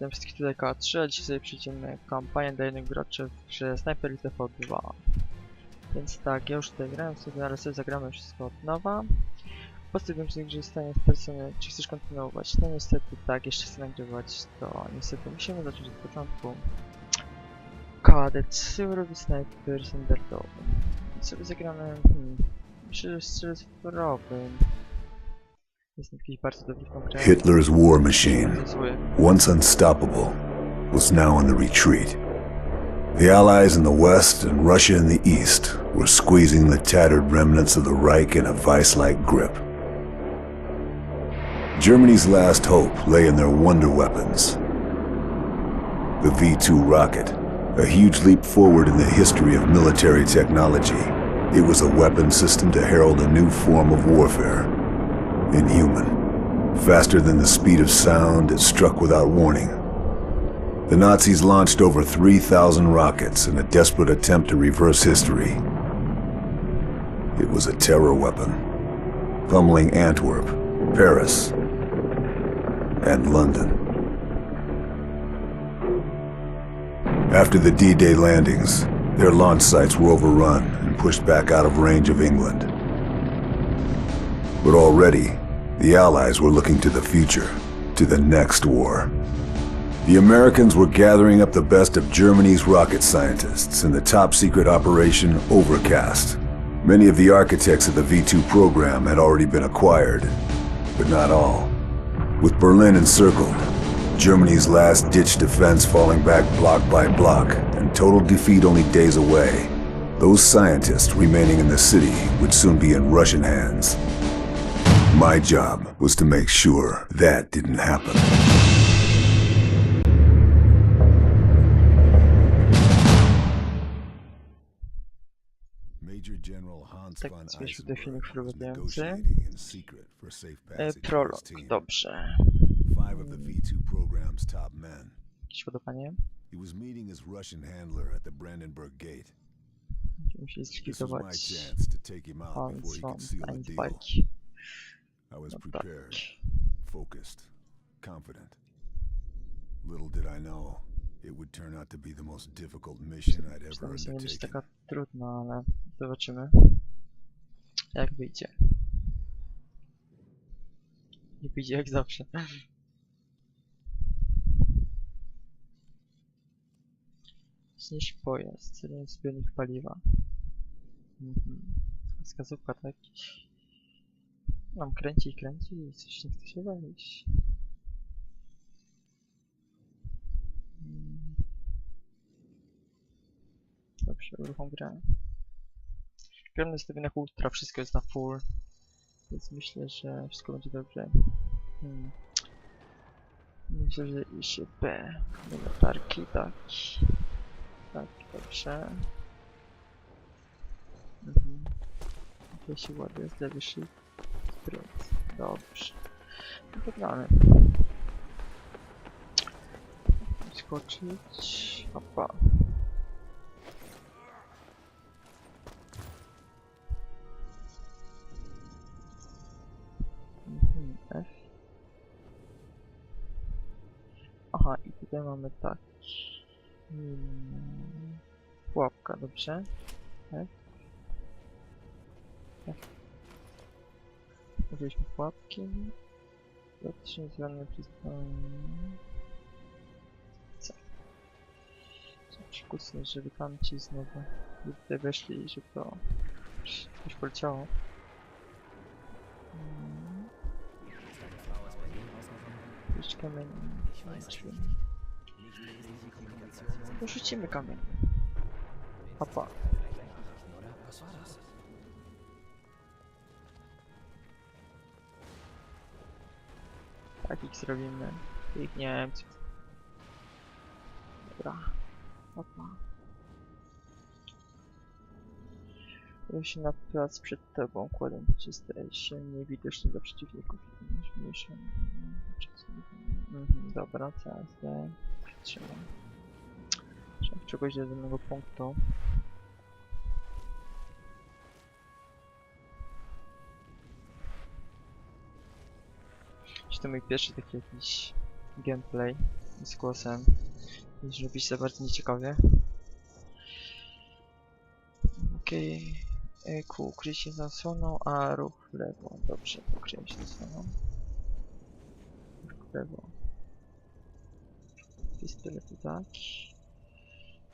Witam wszystkich tutaj K3, a dzisiaj sobie przejdziemy kampanię dla jednych graczy w grze Sniper Elite 2 Więc tak, ja już tutaj grałem sobie, ale sobie zagramy wszystko od nowa. Postępem w tej grze stanie czy chcesz kontynuować? No niestety tak, jeszcze chcę nagrywać, to niestety musimy zacząć od początku. Kadet, Surowy Sniper standardowy. Więc sobie zagramy, hmm, myślę, że strzelcowy. Jest jakiś bardzo dobry w grę. Hitler's war machine. Once unstoppable, was now on the retreat. The Allies in the west and Russia in the east were squeezing the tattered remnants of the Reich in a vice-like grip. Germany's last hope lay in their wonder weapons. The V-2 rocket, a huge leap forward in the history of military technology. It was a weapon system to herald a new form of warfare. Inhuman. Faster than the speed of sound, it struck without warning. The Nazis launched over 3,000 rockets in a desperate attempt to reverse history. It was a terror weapon, pummeling Antwerp, Paris, and London. After the D-Day landings, their launch sites were overrun and pushed back out of range of England. But already, the Allies were looking to the future, to the next war. The Americans were gathering up the best of Germany's rocket scientists in the top secret operation Overcast. Many of the architects of the V2 program had already been acquired, but not all. With Berlin encircled, Germany's last ditch defense falling back block by block, and total defeat only days away, those scientists remaining in the city would soon be in Russian hands. My job was to make sure that didn't happen. Tak więc mieliśmy do filmik wprowadzający. E, prolog, dobrze. Jakieś podobanie? He was meeting his Russian handler at the Brandenburg Gate. Musieli zlikwidować pan swą, ani bajki. I was No tak. prepared, focused, confident. Little did I know, it would turn out to be the most difficult mission I'd ever undertaken. taka trudna, ale zobaczymy. Jak wyjdzie. Nie wyjdzie jak zawsze. Znieść pojazd, zbiornik paliwa. Mhm. Wskazówka tak. Mam kręci i kręci i coś nie chce się wejść. Mm. Dobrze, uruchom grę. Gram na ultra, wszystko jest na full. Więc myślę, że wszystko będzie dobrze. Hmm. Myślę, że idzie B. Latarki, tak. Tak, dobrze. Mhm. Się ładuje, zlewy shift. Sprint. Dobrze. No to gramy. Skoczyć. Opa. Mhm. Aha, i tutaj mamy tak. Hmm. Pułapka, dobrze. F. F. Użyliśmy pułapki. Zatrzymaj zwane przez... Przykucnąć, żeby tamci znowu tutaj weszli i żeby to coś poleciało. Mm. Jeszcze kamień. Porzucimy kamień. Opa. Tak zrobimy. Tych Niemców. Dobra. Opa. Ja się na plac przed tobą kładę, czy staje się niewidoczny dla przeciwników. Mniejszą. Mhm, dobra, CSD. Trzymam. Trzeba czegoś do jednego punktu. To mój pierwszy taki jakiś gameplay z głosem. Więc robić za bardzo nieciekawie. Okej. Okay. Q, ukryj się za osłoną, a ruch w lewo. Dobrze, ukryję się za osłoną. Ruch w lewo. Pistolet tak.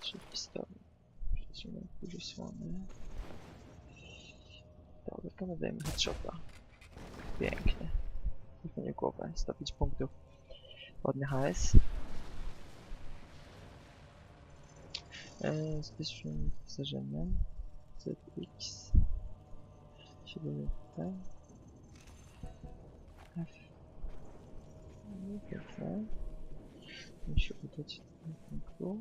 Trzy pistolet. Przytrzymaj dużo słony. Dobra, to nadajemy headshota. Pięknie. Wypełnię głowę. 105 punktów. Ładny HS. Eee, z pierwszym zdarzeniem. ZX. 7 T. F. No, piękne. Musi udać do punktu.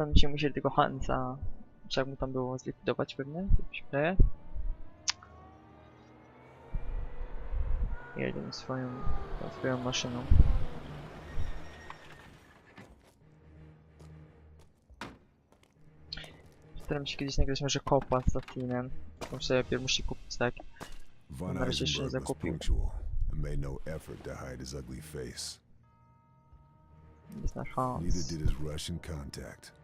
Tam będziemy musieli tego Hansa, jak mu tam było, zlikwidować pewnie, tak się wydaje. Jedziemy swoją, swoją maszyną. Staram się kiedyś nagrać może kopa z Latinem. To sobie najpierw musi kupić tak. Na razie jeszcze nie zakupił. made no effort to hide his ugly face. Neither did his Russian contact.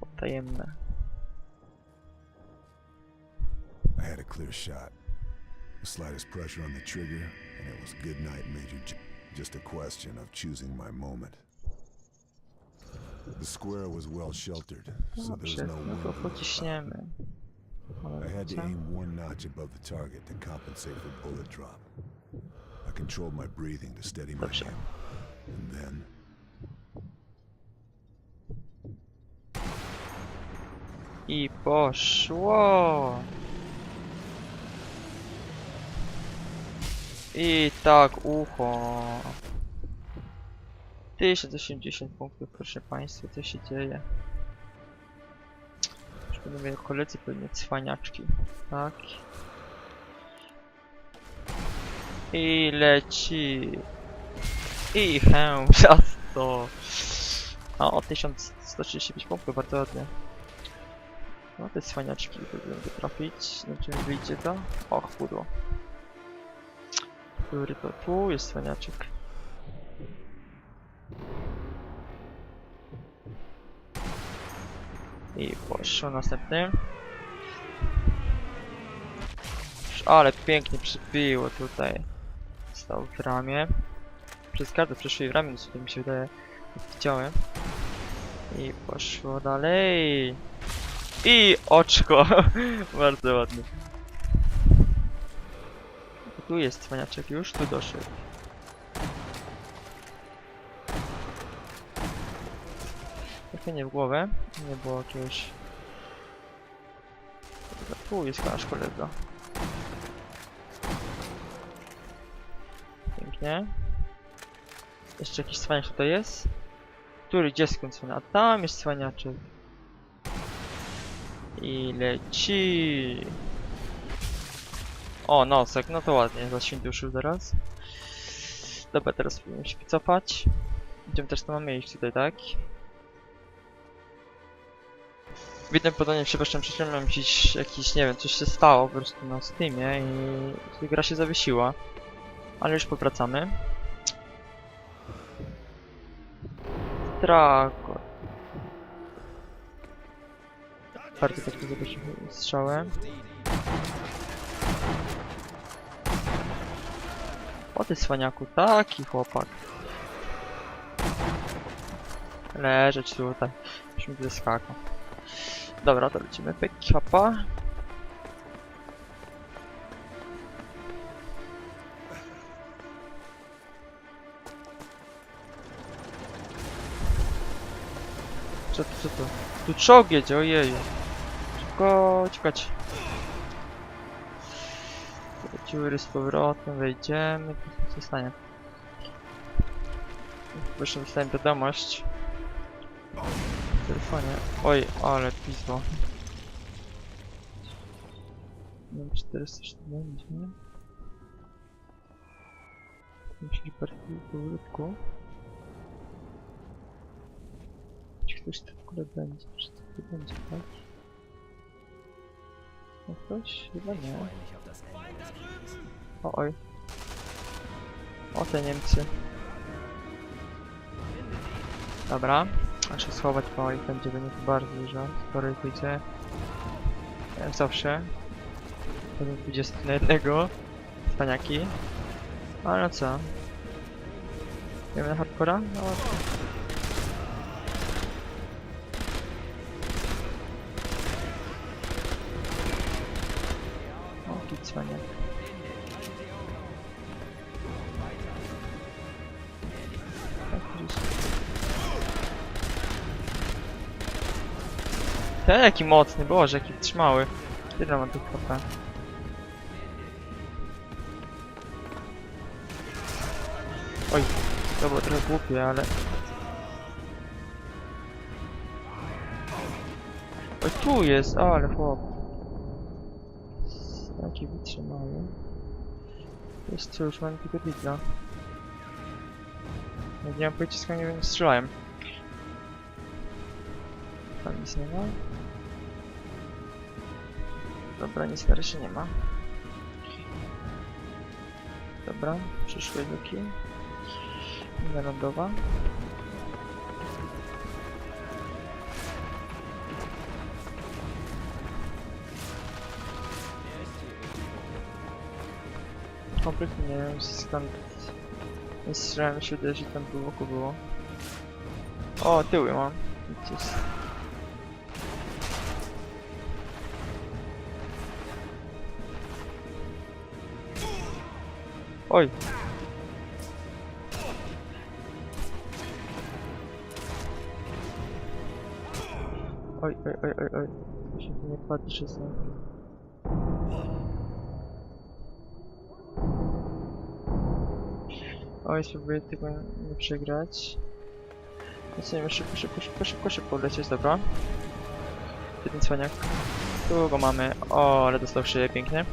Potajemne. I had a clear shot. The slightest pressure on the trigger, and it was good night, Major. J- Just a question of choosing my moment. The square was well sheltered, so there was no wind. to in the pociśniemy. Ale I had to aim one notch above the target to compensate for bullet drop. I controlled my breathing to steady my hand. And then, I poszło. I tak, ucho. 1080 punktów, proszę państwa, co się dzieje? Już będą mieli koledzy pewnie cwaniaczki, tak? I leci. I chę, to. A o 1135 punktów, bardzo ładnie. No te cwaniaczki próbuję go trafić. Nie wiem czy mi wyjdzie to. Och, pudło. Który to? Tu jest cwaniaczek. I poszło następny. Ale pięknie przybiło tutaj. Stał w ramię. Przez każde przeszły w ramię, co mi się wydaje. Widziałem. I poszło dalej. I oczko. Bardzo ładnie. Tu jest cwaniaczek już, tu doszedł. Trochę nie w głowę. Nie było jakiegoś... Tu jest nasz kolega. Pięknie. Jeszcze jakiś cwaniak tutaj jest? Który, gdzie skąd cwaniak? A tam jest cwaniaczek. I leci. O, nosek, no to ładnie, zaświnduszył teraz. Dobra, teraz spróbujemy się wycofać. Idziemy też to mamy iść tutaj, tak? Witam podanie, przepraszam, przepraszam, jakiś, jakiś, nie wiem, coś się stało po prostu na Steamie i gra się zawiesiła. Ale już powracamy. Dragon. Bardzo tak zobaczymy strzałem. O ty cwaniaku, taki chłopak. Leżeć tutaj. Już mi tutaj skakał. Dobra, to lecimy. Pyk, hapa. Co co to? Tu czołg jedzie, ojeju. Szybko uciekać. Dziury z powrotem, wejdziemy. Co stanie? Proszę, dostałem wiadomość. W telefonie. Oj, ale. Nie wiem, 470. Musieli partii powrótku. Czy ktoś tu w ogóle będzie? Czy to tu będzie, tak? No ktoś? Chyba nie. O oj. O te Niemcy. Dobra. Muszę schować po ich będzie to bardzo dużo. Spory pójdzie. Jak zawsze. Potem 20 na jednego. Spaniaki. Ale no co? Idziemy na hardcora? No cwaniak. Ten jaki mocny, boże, jaki trzymały. Ile ma tu HP? Oj, to było trochę głupie, ale... Oj, tu jest, ale chłop. Taki wytrzymały. Jest cóż, mam tylko digla. Jak nie mam pojęcia skąd nie strzelałem. Tam nic nie ma. Dobra, nic na razie nie ma. Dobra, przyszłe luki. Narodowa. Kompletnie nie wiem skąd strzelałem się uderzyć tam po boku było. O, tyły mam. Gdzieś. Oj! Oj, oj, oj, oj, oj. Się nie patrzy za. Oj, spróbuję tego nie przegrać. Musimy szybko, szybko, szybko, szybko, szybko lecieć, dobra. Jeden cwaniak. Tu go mamy. O, ale dostał szyję pięknie.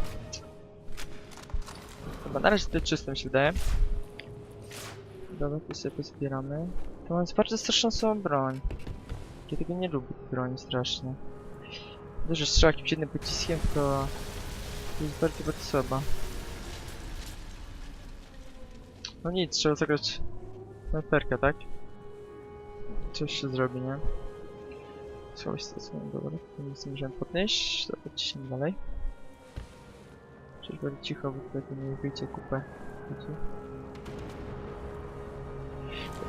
Dobra, na razie to czysto mi się wydaje. Dobra, tu sobie pozbieramy. To jest bardzo straszną broń. Ja tego nie lubię, broni strasznie. Że strzela jakimś jednym pociskiem, to... to jest bardzo, bardzo słaba. No nic, trzeba zagrać snajperkę, tak? Coś się zrobi, nie? Słabość stosunek, dobra, nic nie możemy podnieść. Dobra, ciśnijmy dalej. Czyli bardzo cicho, bo tutaj nie wyjdzie kupę ludzi.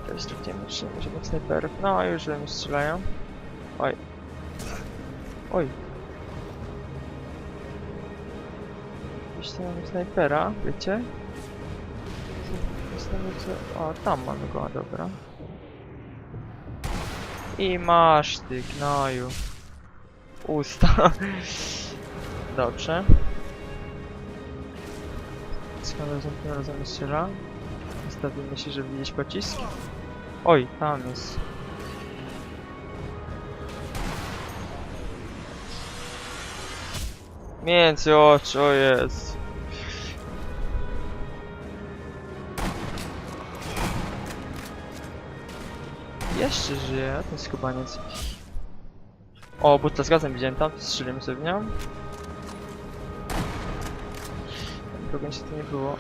Tutaj straciłem jeszcze żadnych snajperów. No, już mi strzelają. Oj. Oj. Gdzieś tam snajpera, wiecie? O, tam mamy go, dobra. I masz ty, gnoju. Usta. Dobrze. Skąd razem tym razem strzela? Ustawimy się, żeby widzieć pocisk. Oj, tam jest. Między oczu, o jest. Jeszcze żyje, a ten skubaniec. O, butla z gazem widziałem tam, strzelimy sobie w nią. Drugą się to nie było.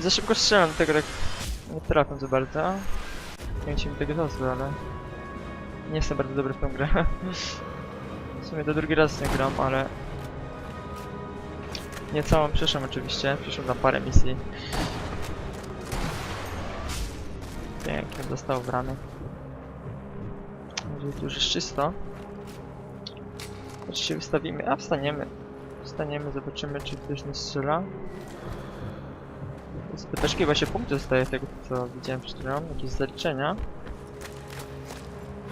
Za szybko strzelam tego, tak nie trafiam za bardzo. Nie wiem, czy mi tego czasu, ale... Nie jestem bardzo dobry w tą grę. W sumie do drugi raz nie gram, ale... Nie całą przeszłam oczywiście, przeszłam na parę misji. Pięknie, dostał w rany. Może tu już jest czysto. Choć się wystawimy, a wstaniemy. Wstaniemy, zobaczymy czy ktoś nie strzela. Z pytaczki chyba się punkty dostaje tego co widziałem przed chwilą, jakieś zaliczenia.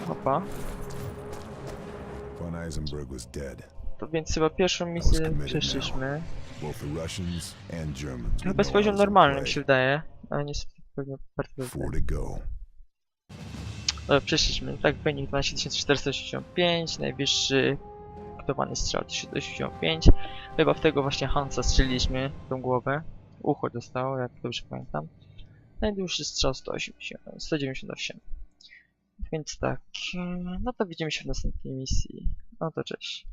Hopa. Von Eisenberg was dead. To więc chyba pierwszą misję przeszliśmy. Chyba jest know poziom normalny mi się wydaje, ale niestety pewnie bardzo przeszliśmy, tak, wynik 12485, najwyższy ktowany strzał 385. Chyba w tego właśnie Hansa strzeliliśmy tą głowę. Ucho dostało, jak dobrze pamiętam. Najdłuższy strzał 180, 198. Więc tak, e, no to widzimy się w następnej misji. No to cześć.